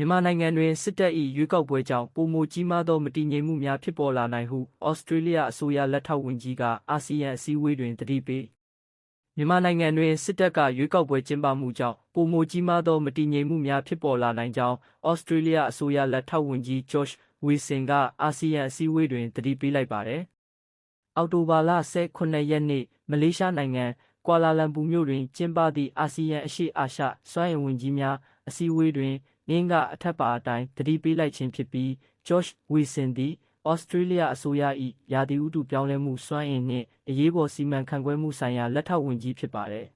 မြန်မာနိုင်ငံတွင်စစ်တပ်၏ရွေးကောက်ပွဲကြောင့်ပုံမကြီးမားသောမတည်ငြိမ်မှုများဖြစ်ပေါ်လာနိုင်ဟုဩစတြေးလျအစိုးရလက်ထောက်ဝန်ကြီးကအာဆီယံအစည်းအဝေးတွင်တတိပေးမြန်မာနိုင်ငံတွင်စစ်တပ်ကရွေးကောက်ပွဲကျင်းပမှုကြောင့်ပုံမကြီးမားသောမတည်ငြိမ်မှုများဖြစ်ပေါ်လာနိုင်ကြောင်းဩစတြေးလျအစိုးရလက်ထောက်ဝန်ကြီးဂျော့ချ်ဝီဆင်ကအာဆီယံအစည်းအဝေးတွင်တတိပေးလိုက်ပါတယ်။အောက်တိုဘာလ18ရက်နေ့မလေးရှားနိုင်ငံကွာလာလမ်ပူမြို့တွင်ကျင်းပသည့်အာဆီယံအရှေ့အာရှစွမ်းအင်ဝန်ကြီးများအစည်းအဝေးတွင် နင်းကအထက်ပါအတိုင်းတတိပေးလိုက်ခြင်းဖြစ်ပြီး George Wilson သည်ဩစတြေးလျအစိုးရ၏ရာသီဥတုပြောင်းလဲမှုစွမ်းအင်နှင့်အရေးပေါ်စီမံခန့်ခွဲမှုဆိုင်ရာလက်ထောက်ဝန်ကြီးဖြစ်ပါသည်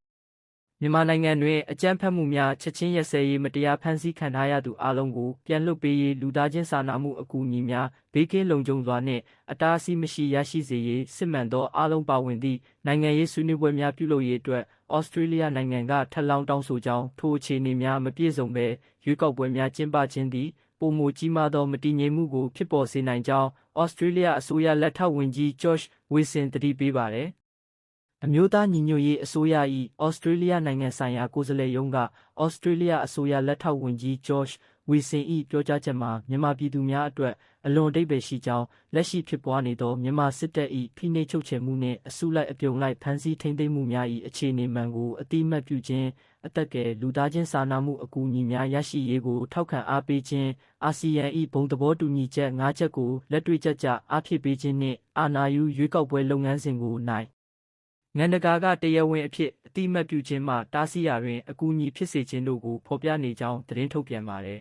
မြန်မာနိုင်ငံတွင်အကြမ်းဖက်မှုများချက်ချင်းရက်စဲရေးမတရားဖမ်းဆီးခံထားရသူအလုံးကိုပြန်လွှတ်ပေးရေးလူသားချင်းစာနာမှုအကူအညီများဘေးကင်းလုံခြုံစွာနှင့်အတားအဆီးမရှိရရှိစေရေးစစ်မှန်သောအလုံးပါဝင်သည့်နိုင်ငံရေးဆွေးနွေးပွဲများပြုလုပ်ရေးအတွက်ဩစတြေးလျနိုင်ငံကထပ်လောင်းတောင်းဆိုကြောင်းထိုအခြေအနေများမပြည့်စုံဘဲရွေးကောက်ပွဲများကျင်းပခြင်းသည်ပုံမကြီးမားသောမတည်ငြိမ်မှုကိုဖြစ်ပေါ်စေနိုင်ကြောင်းဩစတြေးလျအစိုးရလက်ထောက်ဝန်ကြီးဂျော့ချ်ဝီဆင်တတိပေးပါသည် အမျိုးသားညီညွတ်ရေးအစိုးရ၏ဩစတြေးလျနိုင်ငံဆိုင်ရာကိုယ်စားလှယ်ရုံးကဩစတြေးလျအစိုးရလက်ထောက်ဝန်ကြီးဂျော့ချ်ဝီဆင်၏ပြောကြားချက်မှာမြန်မာပြည်သူများအတွက်အလွန်အဓိပ္ပာယ်ရှိကြောင်းလက်ရှိဖြစ်ပွားနေသောမြန်မာစစ်တပ်၏ဖိနှိပ်ချုပ်ချယ်မှုနှင့်အစုလိုက်အပြုံလိုက်ဖမ်းဆီးထိန်းသိမ်းမှုများ၏အခြေအနေမှန်ကိုအတိအမှတ်ပြုခြင်းအသက်ကယ်လူသားချင်းစာနာမှုအကူအညီများရရှိရေးကိုထောက်ခံအားပေးခြင်းအာဆီယံ၏ဘုံသဘောတူညီချက်၅ချက်ကိုလက်တွေ့ကျကျအားဖြည့်ပေးခြင်းနှင့်အာဏာယူရွေးကောက်ပွဲလုပ်ငန်းစဉ်ကိုနိုင် ငန်တကာကတရားဝင်အဖြစ်အတိအမှတ်ပြုခြင်းမှတားဆီးရာတွင်အကူအညီဖြစ်စေခြင်းတို့ကိုဖော်ပြနေကြောင်းသတင်းထုတ်ပြန်ပါတယ်